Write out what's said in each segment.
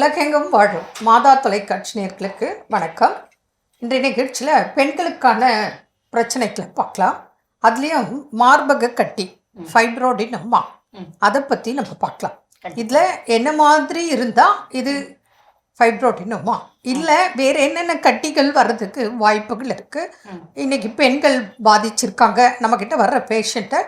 உலகெங்கும் வாழும் மாதா தொலைக்காட்சி நேர்களுக்கு வணக்கம். இன்றைய நிகழ்ச்சியில் பெண்களுக்கான பிரச்சனைகளை பார்க்கலாம். அதுலேயும் மார்பக கட்டி ஃபைப்ரோடின் அம்மா. அதை பற்றி நம்ம பார்க்கலாம். இதில் என்ன மாதிரி இருந்தால் இது ஃபைப்ரோடின் அம்மா இல்லை வேறு என்னென்ன கட்டிகள் வர்றதுக்கு வாய்ப்புகள் இருக்குது ம். இன்னைக்கு பெண்கள் பாதிச்சிருக்காங்க. நம்மக்கிட்ட வர்ற பேஷண்ட்டை.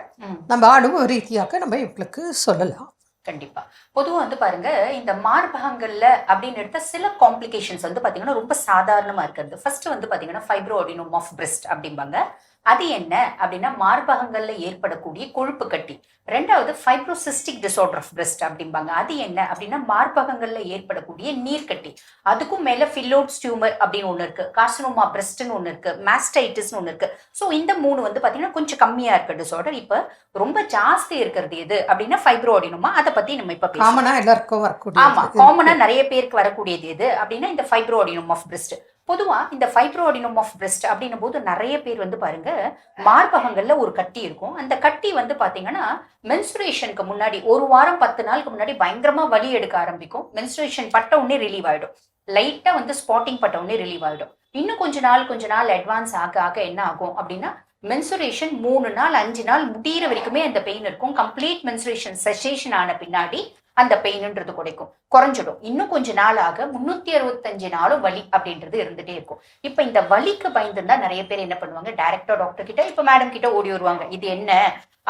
நம்ம அனுபவ ரீதியாக நம்ம இவங்களுக்கு சொல்லலாம். கண்டிப்பா. பொதுவா வந்து பாருங்க இந்த மார்பகங்கள்ல அப்படின்னு எடுத்த சில காம்ப்ளிகேஷன்ஸ் வந்து பாத்தீங்கன்னா ரொம்ப சாதாரணமா இருக்கிறது. ஃபர்ஸ்ட் வந்து பாத்தீங்கன்னா ஃபைப்ரோ அடினோம் ஆஃப் பிரெஸ்ட் அப்படிம்பாங்க. அது என்ன அப்படின்னா மார்பகங்கள்ல ஏற்படக்கூடிய கொழுப்பு கட்டி. ரெண்டாவது ஃபைப்ரோசிஸ்டிக் டிசார்டர் ஆஃப் பிரெஸ்ட் அப்படிம்பாங்க. அது என்ன அப்படின்னா மார்பகங்கள்ல ஏற்படக்கூடிய நீர்க்கட்டி அதுக்கும் மேல ஃபில்லோட்ஸ் டியூமர் அப்படின்னு ஒண்ணு இருக்கு. கார்சினோமா பிரெஸ்ட்னு ஒண்ணு இருக்கு. மாஸ்டைட்டிஸ்னு ஒண்ணு இருக்கு. ஸோ இந்த மூணு வந்து பாத்தீங்கன்னா கொஞ்சம் கம்மியா இருக்க டிசார்டர் இப்ப ரொம்ப ஜாஸ்தி இருக்கிறது எது அப்படின்னா ஃபைப்ரோ அடினோமா அதை பத்தி நம்ம இப்ப காமனாக எல்லாருக்கும் வரக்கூடிய ஆமா காமனா நிறைய பேருக்கு வரக்கூடியது எது அப்படின்னா இந்த ஃபைப்ரோ அடினோம் ஆஃப் பிரெஸ்ட் பொதுவாக இந்த ஃபைப்ரோடினம் ஆஃப் பிரெஸ்ட் அப்படின்னும் போது நிறைய பேர் வந்து பாருங்க மார்பகங்களில் ஒரு கட்டி இருக்கும். அந்த கட்டி வந்து பார்த்தீங்கன்னா மென்சுரேஷனுக்கு முன்னாடி ஒரு வாரம் பத்து நாளுக்கு முன்னாடி பயங்கரமாக வலி எடுக்க ஆரம்பிக்கும். மென்சுரேஷன் பட்ட உடனே ரிலீவ் ஆயிடும். லைட்டாக வந்து ஸ்பாட்டிங் பட்ட உடனே ரிலீவ் ஆகிடும் இன்னும் கொஞ்ச நாள் கொஞ்ச நாள் அட்வான்ஸ் ஆக ஆக என்ன ஆகும் அப்படின்னா மென்சுரேஷன் மூணு நாள் அஞ்சு நாள் முடியிற வரைக்குமே அந்த பெயின் இருக்கும். கம்ப்ளீட் மென்சுரேஷன் செசேஷன் ஆன பின்னாடி அந்த பெயின்ன்றது குறைக்கும். குறைஞ்சிடும். இன்னும் கொஞ்ச நாளாக முன்னூத்தி அறுபத்தஞ்சு நாளும் வலி அப்படின்றது இருந்துட்டே இருக்கும். இப்ப இந்த வலிக்கு பயந்துருந்தா நிறைய பேர் என்ன பண்ணுவாங்க? டைரக்டா டாக்டர் கிட்ட இப்ப மேடம் கிட்ட ஓடி வருவாங்க. இது என்ன?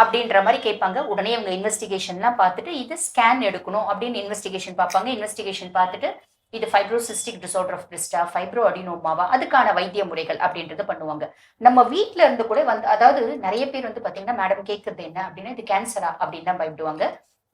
அப்படின்ற மாதிரி கேட்பாங்க. உடனே அவங்க இன்வெஸ்டிகேஷன்லாம் பார்த்துட்டு இது ஸ்கேன் எடுக்கணும் அப்படின்னு இன்வெஸ்டிகேஷன் பார்ப்பாங்க. இன்வெஸ்டிகேஷன் பார்த்துட்டு இது ஃபைப்ரோசிஸ்டிக் டிசார்டர் ஆஃப் பிரிஸ்டா ஃபைப்ரோ அடினோமாவா அதுக்கான வைத்திய முறைகள் அப்படின்றது பண்ணுவாங்க. நம்ம வீட்டில இருந்து கூட வந்து அதாவது நிறைய பேர் வந்து பாத்தீங்கன்னா மேடம் கேட்கறது என்ன? அப்படின்னா இது கேன்சரா அப்படின்னு தான் பயப்படுவாங்க.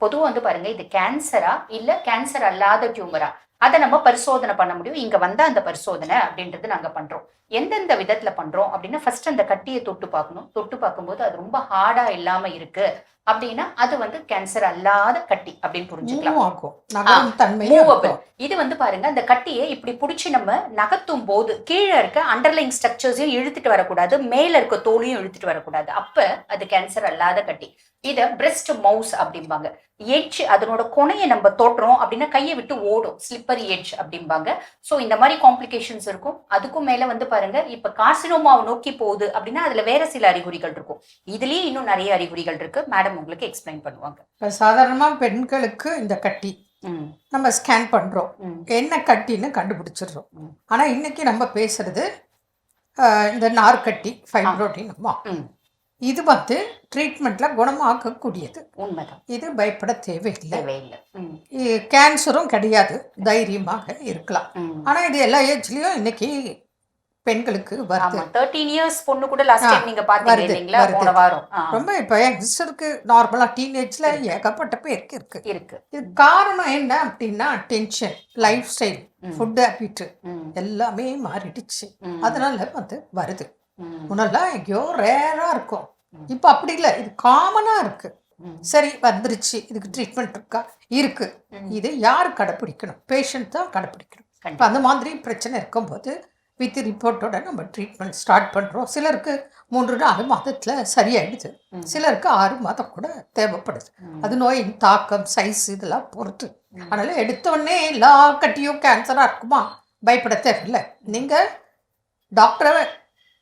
பொதுவாக வந்து பாருங்க இது கேன்சரா இல்ல கேன்சர் அல்லாத டியூமரா அதை நம்ம பரிசோதனை பண்ண முடியும். இங்க வந்தா அந்த பரிசோதனை அப்படின்றது நாங்க பண்றோம். எந்தெந்த விதத்துல பண்றோம் அப்படின்னா ஃபர்ஸ்ட் அந்த கட்டியை தொட்டு பார்க்கணும். தொட்டு பார்க்கும்போது அது ரொம்ப ஹார்டா இல்லாம இருக்கு. அப்படின்னா அது வந்து கேன்சர் அல்லாத கட்டி அப்படின்னு புரிஞ்சுக்கலாம். இது வந்து பாருங்க அந்த கட்டியை இப்படி பிடிச்சி நம்ம நகர்த்தும் போது கீழே இருக்க அண்டர்லைங் ஸ்ட்ரக்சர்ஸையும் இழுத்துட்டு வரக்கூடாது மேல இருக்க தோலையும் இழுத்துட்டு வரக்கூடாது. அப்ப அது கேன்சர் அல்லாத கட்டி. இத பிரெஸ்ட் மவுஸ் அப்படிம்பாங்க. எட்ஜ் அதனோட கொனையை நம்ம தொடுறோம் அப்படின்னா கையை விட்டு ஓடும். ஸ்லிப்பரி எட்ஜ் அப்படிம்பாங்க. சோ இந்த மாதிரி காம்ப்ளிகேஷன்ஸ் இருக்கும். அதுக்கும் மேல வந்து பாருங்க இப்ப கார்சினோமாவை நோக்கி போகுது அப்படின்னா அதுல வேற சில அறிகுறிகள் இருக்கும். இதுலயே இன்னும் நிறைய அறிகுறிகள் இருக்கு. மேடம் உங்களுக்கு எக்ஸ்பிளைன் பண்ணுவாங்க. இப்ப சாதாரணமா பெண்களுக்கு இந்த கட்டி நம்ம ஸ்கேன் பண்றோம். ம், என்ன கட்டின்னு கண்டுபிடிச்சிடுறோம். ம். ஆனா இன்னைக்கு நம்ம பேசுறது அஹ், இந்த நார்க்கட்டி ஃபைப்ரோட்டின் அம்மா ம். இது வந்து ட்ரீட்மெண்ட்ல குணமாக்கக்கூடியது. உண்மைதான். இது பயப்பட தேவையில்லை. கேன்சரும் கிடையாது. தைரியமாக இருக்கலாம். ம். ஆனா இது எல்லா ஏஜ்லயும் இன்னைக்கு பெண்களுக்கு வருது. தேர்ட்டீன் இயர்ஸ் பொண்ணு கூட லாஸ்ட் டைம் நீங்க பாத்தீங்க இல்லைங்களா. போன வாரம். ரொம்ப இப்போ யங்ஸ்டருக்கு நார்மலா டீனேஜ்ல ஏகப்பட்ட பேருக்கு இருக்கு. இருக்கு. இது காரணம் என்ன அப்படின்னா tension lifestyle. Food habit எல்லாமே மாறிடுச்சு. அதனால வந்து வருது. முன்னெல்லாம் எங்கேயோ ரேரா இருக்கும். இப்போ அப்படி இல்லை இது காமனா இருக்கு. சரி வந்துருச்சு இதுக்கு ட்ரீட்மெண்ட் இருக்கா? இருக்கு. இது யார் கடைப்பிடிக்கணும்? பேஷண்ட் தான் கடைப்பிடிக்கணும். அந்த மாதிரி பிரச்சனை இருக்கும்போது வித் ரிப்போர்ட்டோட நம்ம ட்ரீட்மெண்ட் ஸ்டார்ட் பண்ணுறோம் சிலருக்கு மூன்று நாலு மாதத்தில் சரியாயிடுது. சிலருக்கு ஆறு மாதம் கூட தேவைப்படுது. அது நோயின் தாக்கம் சைஸ் இதெல்லாம் பொறுத்து. அதனால எடுத்த உடனே எல்லா கட்டியும் கேன்சராக இருக்குமா? பயப்பட தேவையில்லை. நீங்கள் டாக்டரை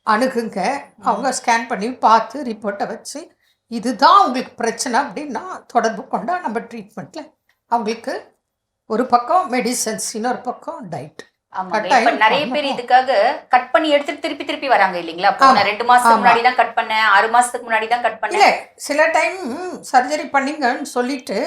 அணுகுங்க. அவங்க ஸ்கேன் பண்ணி பார்த்து ரிப்போர்ட்டை வச்சு இதுதான் உங்களுக்கு பிரச்சனை அப்படின்னா தொடர்பு கொண்டா நம்ம ட்ரீட்மெண்ட்டில் அவங்களுக்கு ஒரு பக்கம் மெடிசன்ஸ் இன்னொரு பக்கம் டயட் நிறைய பேர். இதுக்காக கட் பண்ணி எடுத்துட்டு திருப்பி திருப்பி வராங்க இல்லைங்களா? ஆமா, ரெண்டு மாசத்துக்கு. முன்னாடி தான் கட் பண்ணேன். ஆறு மாசத்துக்கு முன்னாடி தான் கட் பண்ணேன். சில டைம் சர்ஜரி பண்ணீங்கன்னு சொல்லிட்டு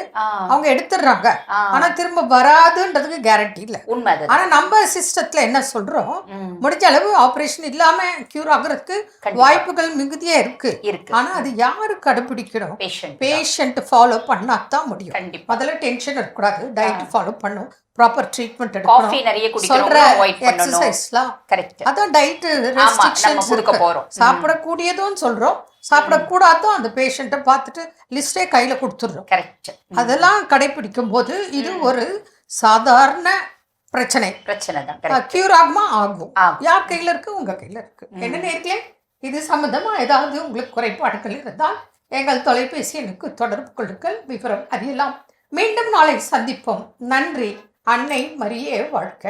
அவங்க எடுத்துடுறாங்க. ஆ, ஆனால் திரும்ப வராதுன்றதுக்கு கேரண்டி இல்லை. உண்மை ஆனால் நம்ம சிஸ்டத்தில் என்ன சொல்கிறோம் ம், முடிஞ்ச அளவு ஆப்ரேஷன் இல்லாமல் க்யூர் ஆகுறதுக்கு. வாய்ப்புகள் மிகுதியாக இருக்கு. இருக்கு. ஆனால் அது யாரு கடைப்பிடிக்கணும் பேஷண்ட் ஃபாலோ பண்ணா தான் முடியும். முதல்ல டென்ஷன் இருக்கக்கூடாது. டயட் ஃபாலோ பண்ணும். ப்ராப்பர் ட்ரீட்மெண்ட் காஃபி எடுக்கணும் நிறைய சொல்ற குடிக்கிறோம் அவாய்ட் பண்ணணும். கரெக்ட் அதான் டயட் ரெஸ்ட்ரிக்ஷன்ஸ் கொடுக்க இருக்கு. போறோம். சாப்பிடக்கூடியதும் சொல்றோம். சாப்பிடக்கூடாதும் அந்த பேஷண்ட்டை பார்த்துட்டு லிஸ்டே கையில கொடுத்துடுறோம். கரெக்ட் அதெல்லாம் கடைபிடிக்கும் போது இது ஒரு சாதாரண பிரச்சனை. பிரச்சனை தான். கியூர் ஆகுமா? ஆகும். யார் கையில இருக்கு? உங்க கையில இருக்கு. என்ன நேர்களே இது சம்பந்தமா ஏதாவது உங்களுக்கு குறைபாடுகள் இருந்தால் எங்கள் தொலைபேசி எனக்கு தொடர்பு கொள்ளுங்கள். விவரம் அறியலாம். மீண்டும் நாளை சந்திப்போம். நன்றி. அன்னை மரியே வாழ்க.